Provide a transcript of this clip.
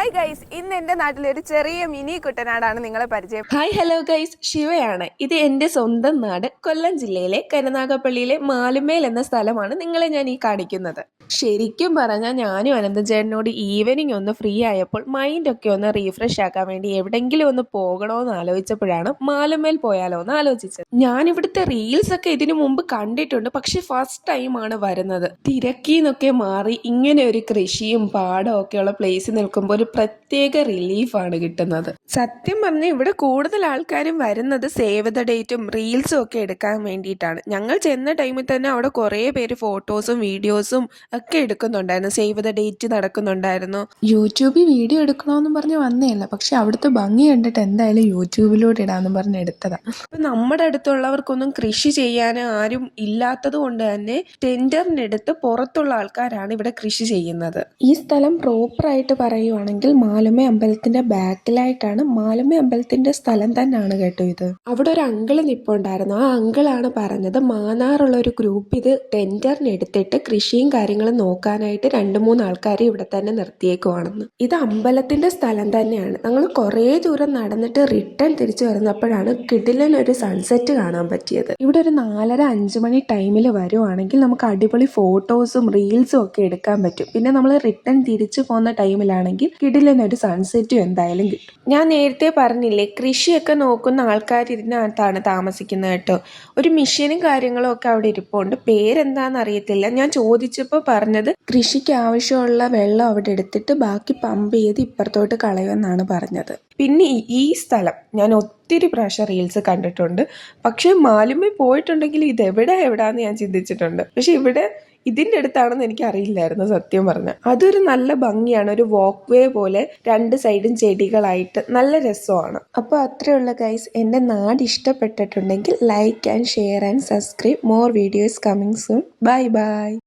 Hi guys ഇന്ന് എന്റെ നാട്ടിലെ ഒരു ചെറിയ മിനി കുട്ടനാടാണ് നിങ്ങളെ പരിചയം ഹായ് ഹലോ ഗൈസ് ശിവയാണ്. ഇത് എന്റെ സ്വന്തം നാട് കൊല്ലം ജില്ലയിലെ കരുനാഗപ്പള്ളിയിലെ മാലുമേൽ എന്ന സ്ഥലമാണ് നിങ്ങളെ ഞാൻ ഈ കാണിക്കുന്നത്. ശരിക്കും പറഞ്ഞാൽ ഞാനും അനന്തചേട്ടനോട് ഈവനിങ് ഒന്ന് ഫ്രീ ആയപ്പോൾ മൈൻഡൊക്കെ ഒന്ന് റീഫ്രഷ് ആക്കാൻ വേണ്ടി എവിടെങ്കിലും ഒന്ന് പോകണമെന്ന് ആലോചിച്ചപ്പോഴാണ് മാലമേൽ പോയാലോ എന്ന് ആലോചിച്ചത്. ഞാൻ ഇവിടുത്തെ റീൽസ് ഒക്കെ ഇതിനു മുമ്പ് കണ്ടിട്ടുണ്ട് പക്ഷെ ഫസ്റ്റ് ടൈമാണ് വരുന്നത്. തിരക്കിന്നൊക്കെ മാറി ഇങ്ങനെ ഒരു കൃഷിയും പാടവും ഒക്കെയുള്ള പ്ലേസ് നിൽക്കുമ്പോൾ ഒരു പ്രത്യേക റിലീഫാണ് കിട്ടുന്നത്. സത്യം പറഞ്ഞാൽ ഇവിടെ കൂടുതൽ ആൾക്കാരും വരുന്നത് സേവ് ദ ഡേറ്റും റീൽസും ഒക്കെ എടുക്കാൻ വേണ്ടിയിട്ടാണ്. ഞങ്ങൾ ചെന്ന ടൈമിൽ തന്നെ അവിടെ കുറേ പേര് ഫോട്ടോസും വീഡിയോസും ഒക്കെ എടുക്കുന്നുണ്ടായിരുന്നു. സേവ് ദ ഡേറ്റ് നടക്കുന്നുണ്ടായിരുന്നു. യൂട്യൂബിൽ വീഡിയോ എടുക്കണമെന്ന് പറഞ്ഞ് വന്നേയല്ല. പക്ഷെ അവിടുത്തെ ഭംഗി കണ്ടിട്ട് എന്തായാലും യൂട്യൂബിലൂടെ ഇടാന്ന് പറഞ്ഞ് എടുത്തതാ. അപ്പം നമ്മുടെ അടുത്തുള്ളവർക്കൊന്നും കൃഷി ചെയ്യാൻ ആരും ഇല്ലാത്തത് കൊണ്ട് തന്നെ ടെൻഡറിനെടുത്ത് പുറത്തുള്ള ആൾക്കാരാണ് ഇവിടെ കൃഷി ചെയ്യുന്നത്. ഈ സ്ഥലം പ്രോപ്പറായിട്ട് പറയുവാണെങ്കിൽ മാലുമേ അമ്പലത്തിന്റെ ബാക്കിലായിട്ടാണ് മാലുമേ അമ്പലത്തിന്റെ സ്ഥലം തന്നെയാണ് കേട്ടോ ഇത്. അവിടെ ഒരു അങ്കിൾ നിപ്പുണ്ടായിരുന്നു. ആ അങ്കിളാണ് പറഞ്ഞത് മാനാറുള്ള ഒരു ഗ്രൂപ്പ് ഇത് ടെൻഡറിനെടുത്തിട്ട് കൃഷിയും കാര്യങ്ങളും നോക്കാനായിട്ട് രണ്ട് മൂന്ന് ആൾക്കാരെ ഇവിടെ തന്നെ നിർത്തിയേക്കുവാണെന്ന്. ഇത് അമ്പലത്തിന്റെ സ്ഥലം തന്നെയാണ്. ഞങ്ങൾ കുറേ ദൂരം നടന്നിട്ട് റിട്ടേൺ തിരിച്ചു വരുന്നപ്പോഴാണ് കിടിലൻ ഒരു സൺസെറ്റ് കാണാൻ പറ്റിയത്. ഇവിടെ ഒരു നാലര അഞ്ച് മണി ടൈമിൽ വരുവാണെങ്കിൽ നമുക്ക് അടിപൊളി ഫോട്ടോസും റീൽസും ഒക്കെ എടുക്കാൻ പറ്റും. പിന്നെ നമ്മൾ റിട്ടേൺ തിരിച്ചു പോകുന്ന ടൈമിലാണെങ്കിൽ കിടിലൻ ഒരു സൺസെറ്റും എന്തായാലും കിട്ടും. ഞാൻ നേരത്തെ പറഞ്ഞില്ലേ കൃഷിയൊക്കെ നോക്കുന്ന ആൾക്കാർ ഇതിനകത്താണ് താമസിക്കുന്നത് കേട്ടോ. ഒരു മെഷീനും കാര്യങ്ങളും ഒക്കെ അവിടെ ഇരിപ്പുണ്ട്. പേരെന്താണെന്ന് അറിയത്തില്ല. ഞാൻ ചോദിച്ചപ്പോൾ പറഞ്ഞത്. കൃഷിക്ക് ആവശ്യമുള്ള വെള്ളം അവിടെ എടുത്തിട്ട് ബാക്കി പമ്പ് ചെയ്ത് ഇപ്പുറത്തോട്ട് കളയുമെന്നാണ് പറഞ്ഞത്. പിന്നെ ഈ- സ്ഥലം ഞാൻ ഒത്തിരി പ്രാവശ്യം റീൽസ് കണ്ടിട്ടുണ്ട്. പക്ഷേ മാലുമേ പോയിട്ടുണ്ടെങ്കിൽ ഇത് എവിടെ എവിടാന്ന് ഞാൻ ചിന്തിച്ചിട്ടുണ്ട്. പക്ഷെ ഇവിടെ ഇതിന്റെ അടുത്താണെന്ന് എനിക്ക് അറിയില്ലായിരുന്നു സത്യം പറഞ്ഞ അതൊരു നല്ല ഭംഗിയാണ്. ഒരു വാക്ക് വേ പോലെ രണ്ട് സൈഡും ചെടികളായിട്ട് നല്ല രസമാണ്. അപ്പോൾ അത്രയുള്ള ഗൈസ് എന്റെ നാട് ഇഷ്ടപ്പെട്ടിട്ടുണ്ടെങ്കിൽ like and share and subscribe more videos coming soon bye bye